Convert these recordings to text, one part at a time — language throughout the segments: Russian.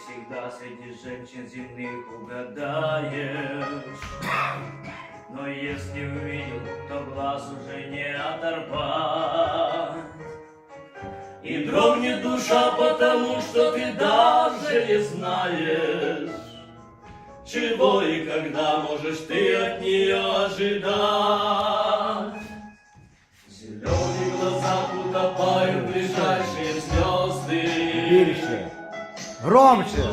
всегда среди женщин земных угадаешь. Но если увидел, то глаз уже не оторвать. И дрогнет душа, потому что ты даже не знаешь, Чего и когда можешь ты от нее ожидать. Зеленые глаза утопают ближайшие звезды. Веришь? Громче.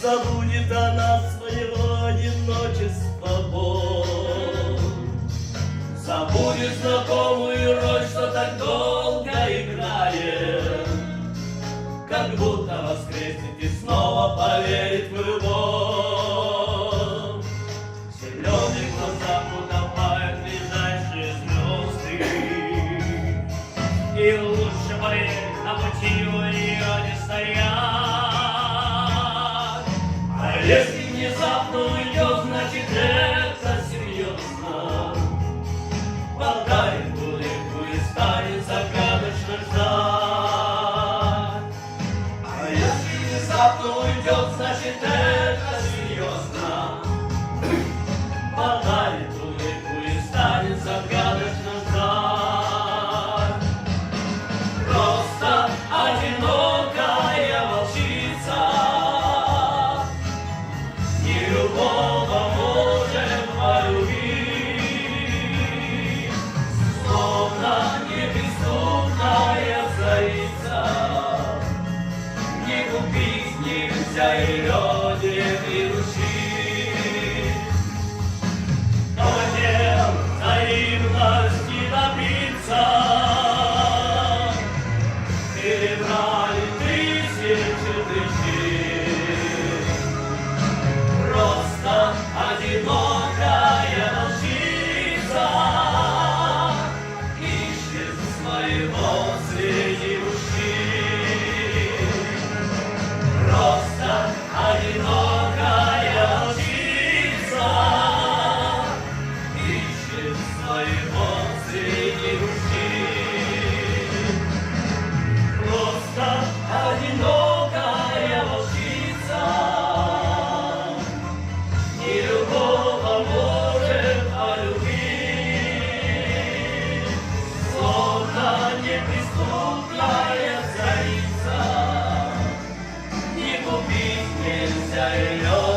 Забудет она своего одиночества боль Забудет знакомую роль, что так долго играет. Как будто воскреснет и снова поверит в любовь. В зеленых глазах утопают ближайшие звезды. И лучше поверь, на пути у нее не стоять Yes. Нельзя неприступная царица Не купить нельзя ее